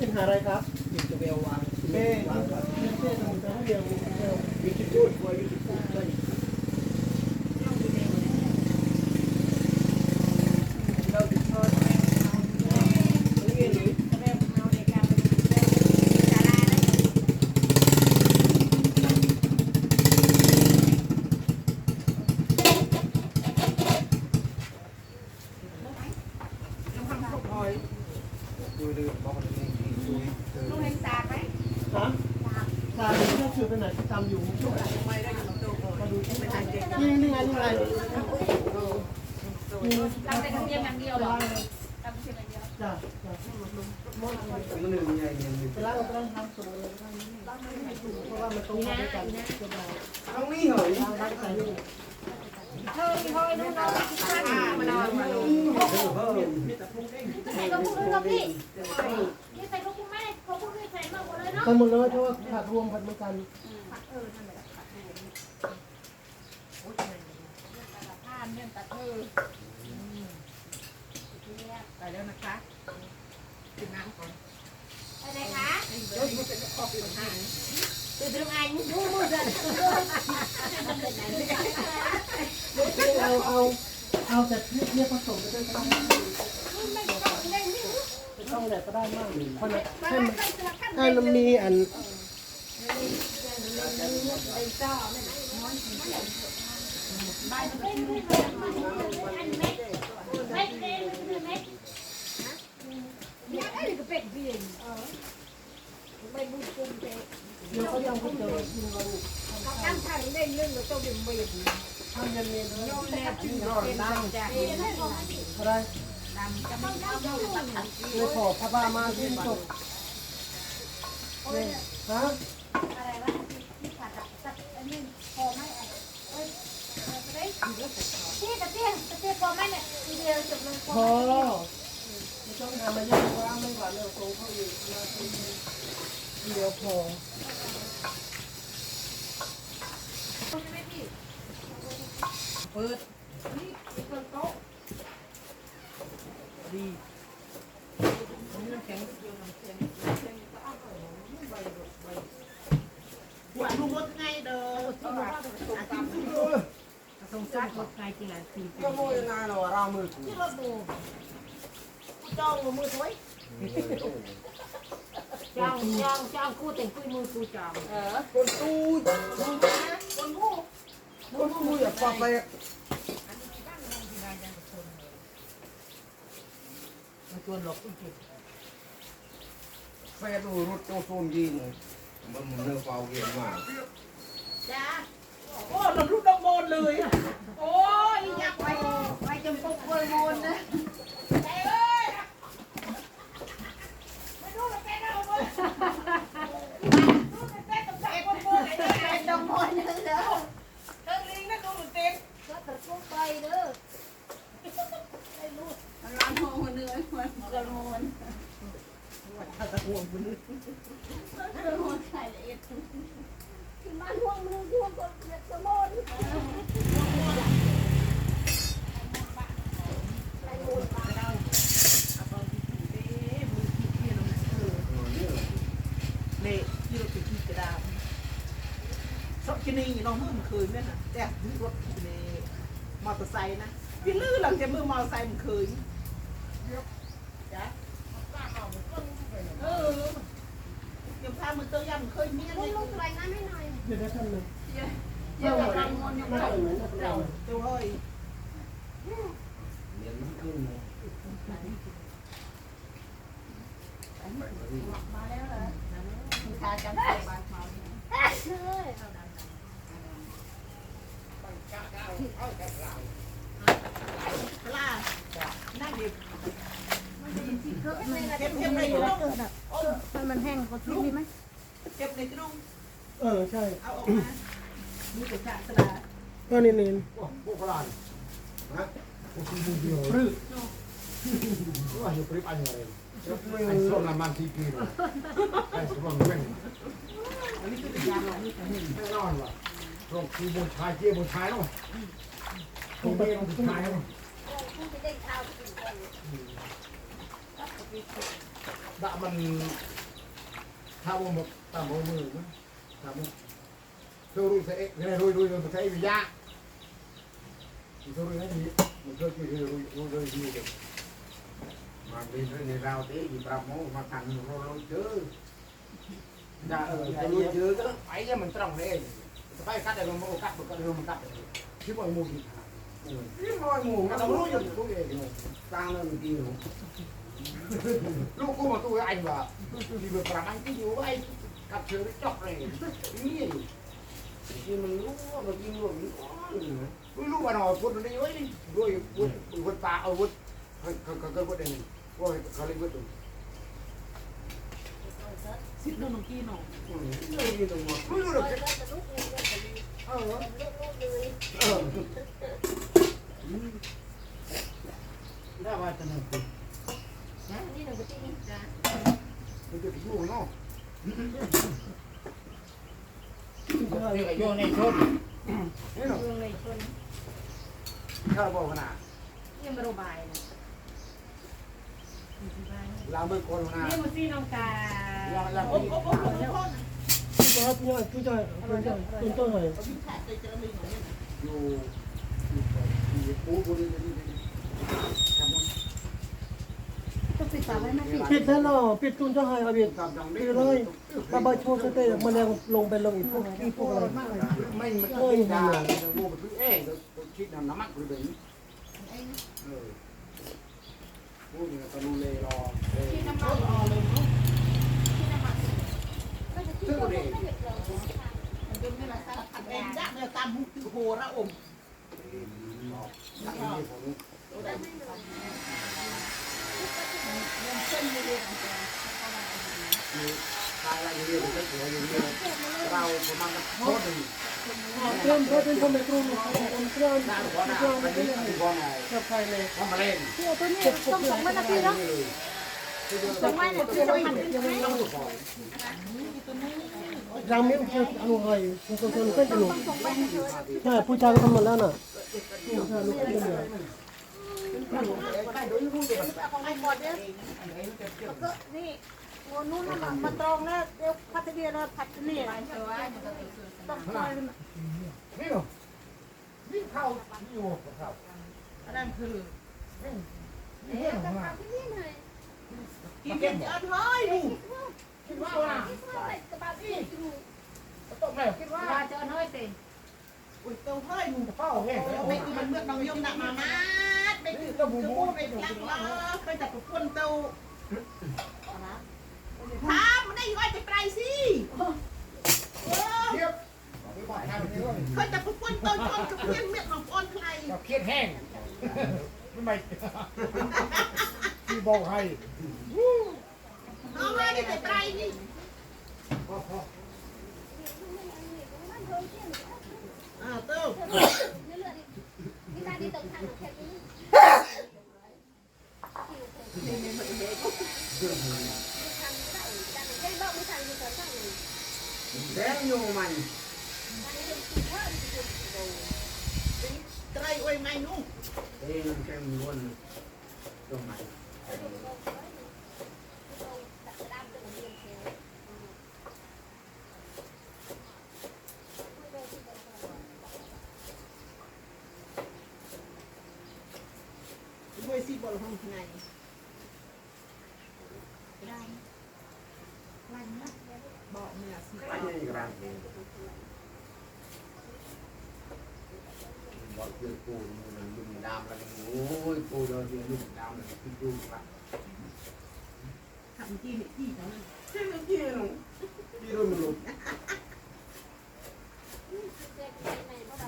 เป็นหาอะไรครับมีกระเบลวางเป้เป้เป้ทำแต่ว่าเดียวเดียวยูทูบพูดว่ายูทูบพูดเลย เราจะทอดแม่เอาแม่เรียนหรือแม่เอาในการเป็นแม่ดาราได้ ดูดูบอกกันเองที่ดูเจอ ลูกเห็นสากไหม ฮะตาดู เชื่อถือไปไหนจำอยู่ไม่ได้อยู่กับตัวก่อนมาดูที่ไม่ทันเด็กนี่นี่ไงนี่ไงเราแต่ทำเพียงอย่างเดียวเหรอทำเพียงอย่างเดียวจ้ะจ้ะมันหนึ่งไงยังมีไปล้างก็ต้องทำสูงเลยเพราะว่ามันต้องทำด้วยกันจะได้ต้องนี่เหรอล้างล้างใส่นี่เธอมีห้อยนู่นนอนข้างมานอนมาลงเพิ่มเพิ่มใส่กระปุกนึงกับพี่นี่ กกว่าเลยเนาะใส่หมดเลยเพราะว่าผัดรวมผัดเหมือนกันเออนั่นแหละผ้าเรื่องตัดเธอไปแล้วนะคะกินน้ำก่อนไปไหนคะเดี๋ยวมันจะออกเป็นทางตื่นตรงไงมุ้งมุ้งมุ้งเดินเอาเอาเอาแต่เรียกผสมไปด้วยกัน ไม่ต้องไหนก็ได้มากเพราะนั้นให้มันให้มันมีอันใบมันไม่ไม่ไม่อันเม็ดเม็ดเม็ดเม็ดเนี่ยไอ้ก็เป็ดเบี้ยไม่บุญกุมเตะเดี๋ยวเขายังไม่เจอกินเราตั้งทางได้ เรื่องเราต้องเป็นเบี้ยทำยันเย็นโยนแน่ที่นอนตั้งจาจะไม่เอาเอาตัดตัดเลยขอพระบามาที่จบเนี่ยฮะอะไรวะที่ขาดตัดอันนี้พอไหมเอ้ยที่ตะเกียงตะเกียงพอไหมเนี่ยทีเดียวจบเลยพอไม่ต้องทำมาเยอะว่าไม่หวานเร็วโตเขาอีกมาทีเดียวพอเปิดนี่เปิดโต๊ะ ดีน้ำแข็งเดียวน้ำแข็งน้ำแข็งก็เอาไปใบใบหวานลูกมดไงเด้อที่ว่าอาทิตย์สงสารคนไทยจริงๆสี่ปีก็โมยนาเรารามือกูที่เราดูจ้องมือสวยจ้องจ้องจ้องกูแต่งคุยมือกูจ้องเออคนตู้คนงูคนตู้อย่าปอกไป มาชวนหลบอีกทีแฟดูรถโจโซมยิงมันเนื้อเปล่าเกี่ยมากจ้าโอ้เรารู้กังวลเลยโอ้ยอยากไปไปจนปุ๊บกังวลนะเป็นดงมอนเด้อเธอลิงน่ะดูเต็ม ก็ตัดพวกไปเด้อ ร้านโฮเหนื่อยมัน กระโมนถ้าตะห่วงมันกระโดดใส่ละเอียดที่มันห่วงมือห่วงคนเกกระโดดเละที่เราไปที่กระดาษสอบกินีน้องมือมันคืนเนี่ยนะแต่รถในมอเตอร์ไซค์นะพี่ลื้อหลังจากมือมอเตอร์ไซค์มันคืนจ้ะเออยังพามือเตย ยังเคยเมียลุเลงยลุงใส่น้ำให้หน่อยเดี๋ ยวได้ท่านหนึ่งเดี๋ยวกำมลยังไม่ไม่ต้องเหมือนกับเราตัวเอ้ยเดี๋ยวมันขึ้นเลยมาแล้วเหรอทากันใส่บาตรเมาเฮ้ยปลานั่งดิบก็ไม่เก็บเก็บในกระดงมันมันแห้งกว่าที่นี่ไหมเก็บในกระดงเออใช่เอาออกมาดูแต่จ่าสลาก็นี่นี่พวกร้านนะพวกที่เดียวรื้อว่าอยู่ปริบอันยังไงไอ้ส้มน้ำมันที่กินไอ้ส้มเว้งอันนี้คือจานเรานี่แต่เห็นไม่นอนว่ะลงคือบนชายเจี๊ยบนชายเนาะตรงนี้ลงชายเนาะคุณไปเด็กข้าวกินกันดะมัน ถ้าว่าหมดตามมือมือมั้งตามมือเธอรู้เสเอ๊ะเนี่ยรู้รู้รู้เสเอ๊ะวิญญาเธอรู้ไหมนี่มันเคยคิดรู้รู้รู้ดีเลยมาเป็นเรื่องในเราเตะอีปราโมมาขันเราเราเจอจะเออจะรู้เจอก็ไปเนี่ยมันตรงเลยไปกัดอะไรมันกัดมันกัดมันกัดคิดว่ามูกี่นี่ลอยมูมันเรารู้อยู่รู้เองกลางนั่นดีหนูลูกกูมาตัวไอ้บ่ที่เบิกประมาณที่อยู่ไอ้กับเธอจอกเลยนี่ที่มันรู้ว่ามัน ยิงลูกนี่ไม่รู้ว่าหนอพูดมันได้ยังไงด้วยวุฒิวุฒิตาเอาวุฒิเขาเขาเขาวุฒิเองว่าเขาเรียกวุฒิสิบโนนองกี้เนาะอื มไม่รู้ตรงนั้นไม่รู้หรอกเออเออได้ว่าะนั่งคุยมันจะอยู่เนาะอยู่ในชนนี่เนข้าวบอกขนาดยังไม่รู้บายนะล้างมือคนขนาดนี่มันซีน้องกาล้างล้างโอ้โหโอ้โหโอ้โหพี่จอยพี่จอยพี่จอยพี่จอยต้นต้นหน่อยจอมีของเนี่ยอยู่อยู่ปูปูนี่นี่นี่ทำมันต้อง ปิดฝาไว้ไหมพี่ปิดแล้วเนาะปิดตุ้นจะให้อาเบียนทำจังปิดเลยถ้าใบโชว์สเตย์มันยังลงไปลงอีกพวกอีพวกอะไรไม่มันไม่ได้งูมันคือเอ๊ะคิดน้ำน้ำมันคือเดินเออพูดอย่างตะลุเลรอเออที่น้ำมันรอเลยเนาะซื้อเด็กมันเป็นไม่ไรสารพัดเองจ้ะเนี่ยตามหุบโหระอม นักนี้ผม เส้นเลย คือตายอะไรอยู่เรื่อยๆหัวอยู่เรื่อยเราประมาณโค ตรดีเริ่มเริ่มทำไมครูผมเริ่มหน้าหัวหน้าไปนี่คือพอไหนกับใครเลยทำมาเล่นพี่เอาตัวนี้ส่งส่งมานาทีเนาะส่งไว้เนี่ยพี่ส่งมันขึ้นไหมต้องดูก่อนยังไม่เจออนุอะไรคุณคนคนเป็นหนูส่งใช่ผู้ชายก็ทำมาแล้วน่ะผู้ชายลูกเป็นเหนือได้โดยรู้เด็กของไอ้ หมดเนี่ยก็นี่วันนู้นน่ะมาตรงแล้วเดี๋ยวพัทเดียร์พัทนี่ต้องคอยนี่เหรอนี่เข้าอยู่เข้าอันนั้นคือนี่เรื่องของมันกินเด็ดเอิญเฮ้ยดูคิดว่าว่าต้องแม่คิดว่าว่าเจอน้อยสิอุ้ยเต้าเฮ้ยดูเป้าแห้งแล้วไม่คือมันเมื่อน้องยมหนักมามาไม่คือตัวบูบูไม่ยักล้อไปจับกับคนเต้าามมันได้ยังไงจะไปสิเออเทียบไม่บอกทางนี้ว่าเคยจับกับคนเต้าชนกับเพื่อนเมียของอ่อนใครเครียดแห้งไม่ที่บอกให้น้องมาได้แต่ไปนี่อ่าเต้าแดงอยู่มันไตรไว้ไม่นุ่งเอ้ย มันแค่ม้วนตรงไหน ด้วยสิบอลห้องไง บอกเนี่ยสิ ไปยังไงบอกเจอปูมันลุ่มดำแล้วโอ้ยปูโดนลุ่ มดำเลยพี่ดูละทำจีนที่เขานั่นที่นี่ที่นู่นที่รุ่นลุ่ม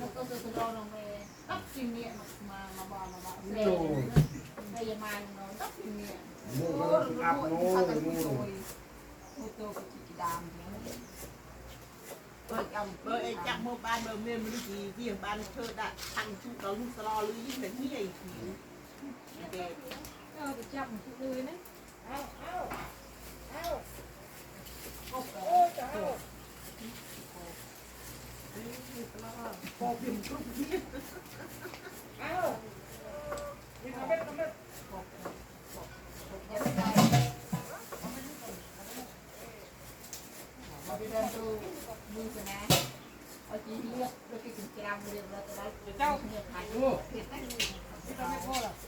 แล้วก็จะตัวลงไปตับสิ่งนี้มามาบอกมาบอกเซ่ไปยังมาลงตับสิ่งนี้มูมันอับโน่มูโอ้โตกับจีดามเนี่ยเอจำเออไอ้จักโมบ้านเบอร์เมียมันกี่ที่บ้านเชิดอะทางชุดเราลูกสลอหรือยิ่งแบบนี้ไอ้ผี เออจะจับเลยนเอาเอาเอาโอ้จะเอาพอเพียงทุกทีเอาอีกไมทำไมเราไปเดินดูมือกันนะเอาจีเลือกเราไปกินกรัมเรียบเราจะได้เจ้าเนี่ยขายเผ็ดตั้งนี่ทำไม่อล่ะ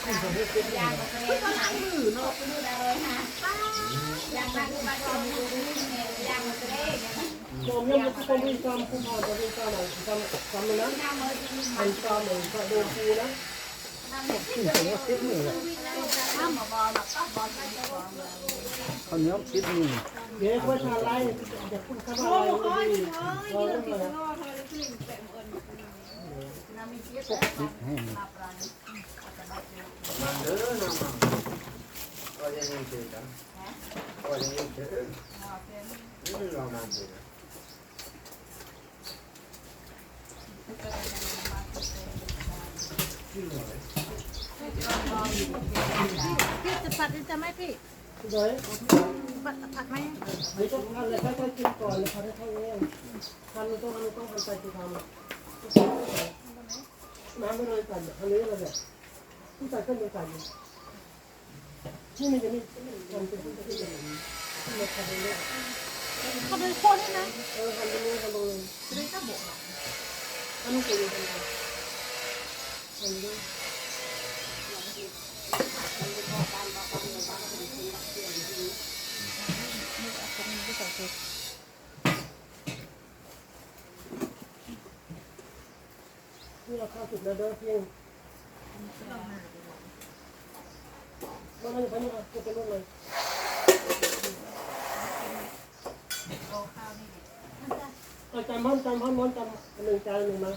เส้นละลางมะเขือก็ล้างมือเนาะดูได้เลยฮะยางมาดูมาดูดูดูเนี่ยยางมะเขือเนี่ยตอมยังมันก็มีความคุ้มครองจะมีควาไรทำทำเลยนะน้ำมันจะมีเป็นความเหมือนกับโดนคูนะน้ำมันขึ้นถึงว่าสิบหมื่นน้ำมาบอลมาก็บอลไปบอลเลยเขาเนี้ยคิดนี่เดี๋ยวว่าทานไรจะพูดคำว่าโอ้อะไร โหดีโอ้ยกินเรากินงอเธอเลยขึ้นแต่เอิญน้ำมีเยอะแต่มาเนี่ยจะได้เยอะมันเด้อนะมันก็ยังยังเจอกันก็ยังยังเจอนี่เรามันเจอพี่จะปัดจะไหมพี่เลยปัดผักไหมเดี๋ยวต้องทานเลยค่อยๆกินก่อนเลยทานให้เข้าเองทานมันต้องมันต้องทำไปคือทำน้ำไม่เลยกันทานนี้เลยเนี่ยเครื่องมือใส่นี่มันจะมีมันเป็นผู้ใส่เครื่องมือ ที่มาทำเลยเขาเป็นคนนะเออทำเลยทำเลยจะได้ก็บอกอันนี้คือทำเลยทำเลยนี่เราเข้าสุดแล้วเด้อเพียงมันมันมันมันจะเป็นอะไรเอาข้าวนี่เอา จำห้องจำห้องม้อนจำหนึ่งจานหนึ่งมา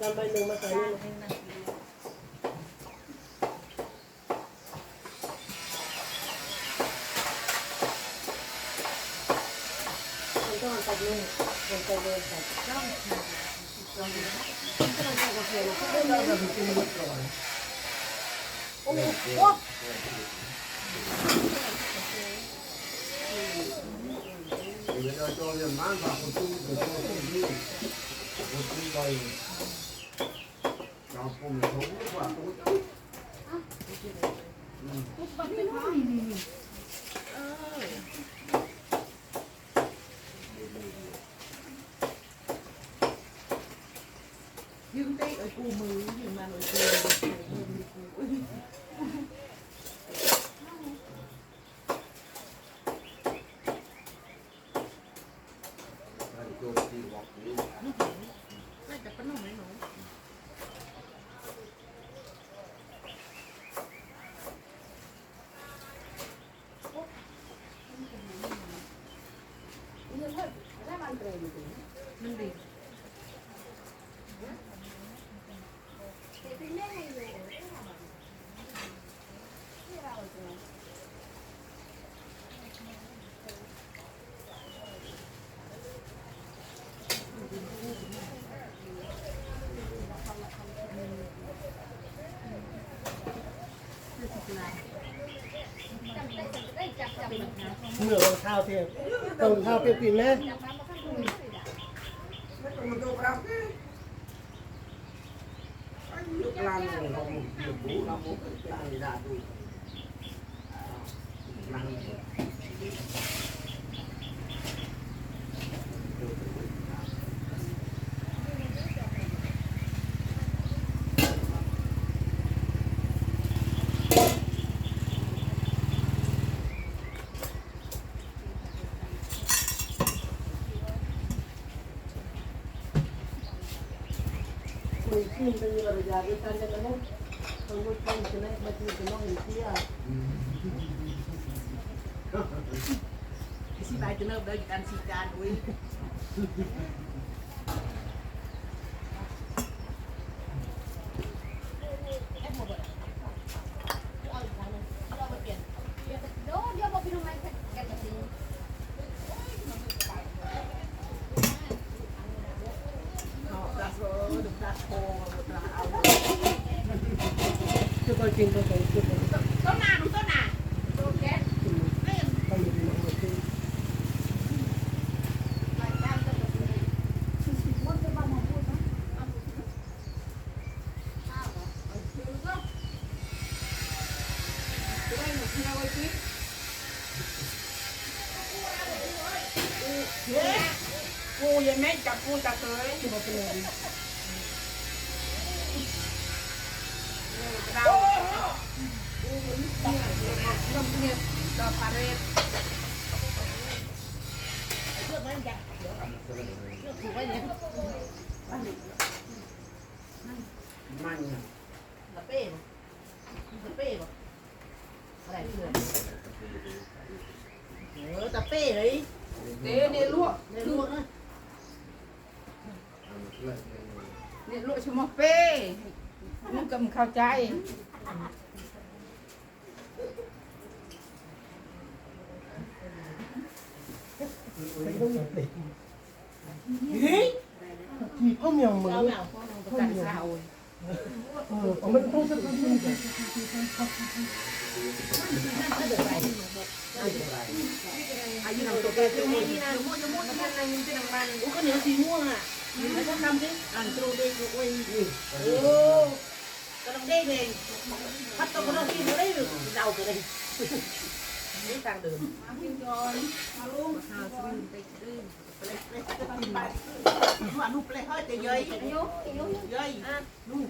จำใบหนึ่งมาใส่นี่เป็นนาทีมันต้องตัดเลยมันตัดเลยตัดต้องลองดูนะก็ลองตัดกาแฟนะก็ได้แบบกินนิดหน่อย โอ้โห Bây giờ cho liền mang vào một chung để cho không đi một chung bày nó cùng thống cái quả tối tới ยืมเต้เอ้ยกูมือยืมมาหน่อยกูมือกู Mm-hmm. าวเทียมต้องข้าวเปรี้ยวๆนะ Nó cho vào cái Anh nước lan rồi nó một kiểu cũ nó một cái này ra tụi Năng คุยขึ้นเป็นระยะด้วยกันจะนั้นเขา คนรู้คนจะเล่นมาดูจะน้องเห็นเที่ย สิบายจะเริ่มเดินกันสีจานอุ้ย โดนเดี๋ยวบอกพี่ทำไมแกจะตี เอาปลาโซ่ดูปลาโคปลาเอา จะไปกินตัวไหนตัวไหน ต้นนาดูต้นนาต้นแก๊สเล่น ทำดีมาคือ รายการจะเป็น มันจะมาหมอพูดนะ จะได้หนูเที่ยวไว้สิเฮ้ กูยังไม่จับกูจับเลยที่มาเป็นอะไรเราลมเนี่ยดอกปลาเรศมันตะเป้บ่ตะเป้บ่อะไรเพื่อนเออตะเป้เลยเต้เนี่ยลวกเนี่ยลวกนะ เนี่ยลูกชมอเป้นึกกำเข้าใจเฮ้ยที่พ่อเมียงมือเราเอากันสาเออมันต้องสักทีอายุนำตัวเป้ตัวนี้นะมั่วจะมั่วจะมั่วอะไรมันเป็นมันอู้ก็เหนียวสีม่วงอะ แล้วก็ทำสิอ่านตรูเด้งโอ้ยโอ้ก็ต้องเด้งเองพัดตัวก็ต้องกินไม่ได้เดาก็ได้นี่ทางเดิมมากินก่อนมาลุงหาซื้อไปซื้อไปเลยไปจะกินไปหวานลูกไปเลยเฮ้ยแต่เย้ยอายุอายุเย้ยลูก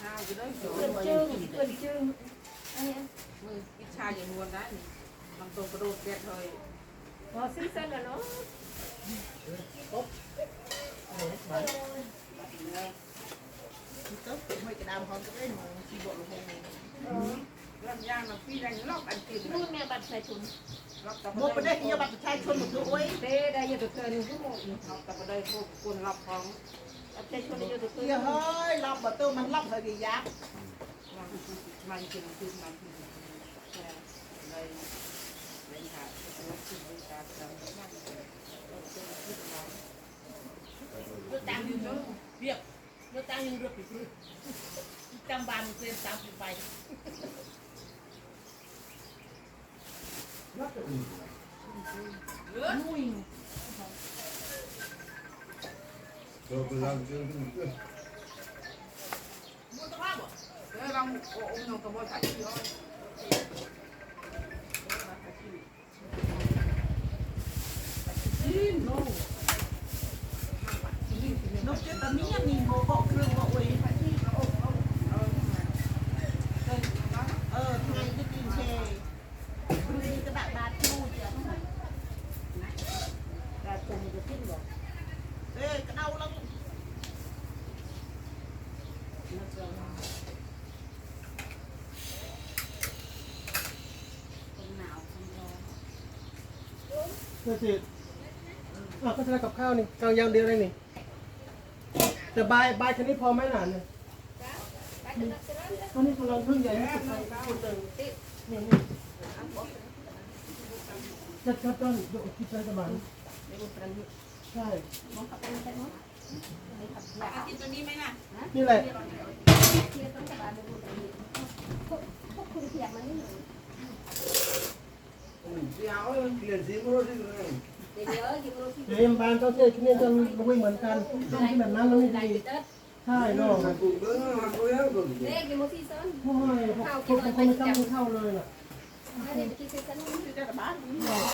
ข้าวจะได้โจเกินจึงเกินจึงอันนี้มืออิชาอย่างนวลได้บางตัวกระโดดแกะเลยพอซื้อเส้นแล้วเนาะ ก็ไม่กระดามพร้อมก็ได้หนูที่บอกลงไปร่างย่างน้ำพี่แรงลอกอันกินนู่นแม่บัตรใส่ถุงลอกตะหมดไปได้ที่บัตรประชาชนหมดเลยโอ้ย เต้ได้ยังตัวเกินทุกหมดลอกตะกระไดพวกคนลอกของเอาใจชนได้ยังตัวเกิเฮ้ยนเฮ้ยรับบัตรเตอร์มันรับเลยยักษ์มันกินกินมันกินแค่เลยเลยค่ะรถขึ้นรถการจำมากเลยรถตังอยู่เนาะเรียบรถตังดพื้นจำบตามไปมุ้ยตัวเป็นเราเจอขึ้นเออลองโอ้ยน้อกระโดดถ่ายที่ร้อเจ้าตามีมีโมบอกเครื่องว่าโอ้ยกินเชยดูนี่กระดาษบาดทูจ้ะแต่ถุงจะทิ้งหรอเอ้ยกระหนาวร้อนเพื่อสิอะก็จะได้กับข้าวนี่กลางยามเดียวเลยนี่ แต่ใบายบแค่นี้พอไหมหลานเนี่ยตอนนี้กำลังพึ่งใหญ่ที่สุดในคนเดิมเนี่ยนี่จัดครับต้นดูคิดใจสบายใช่กินตัวนี้ไหมล่ะนี่แหละเปดูไปพวกพวกคุณเพียงมันนี่หนูเสียวเปลี่ยนสีมันรู้สึกเลย เดี๋ยวเดี๋ยวกินโรตีเดี๋ยวบานเจ้าเจ้ที่นี่จะลุยเหมือนกันต้องที่แบบนั้นแล้วไม่ดีใช่เนาะเดินมาคุยแล้วกูเด็กกินโรตีเส้นโอ้ยพวกคนคนไม่ต้องเข้าเลยน่ะ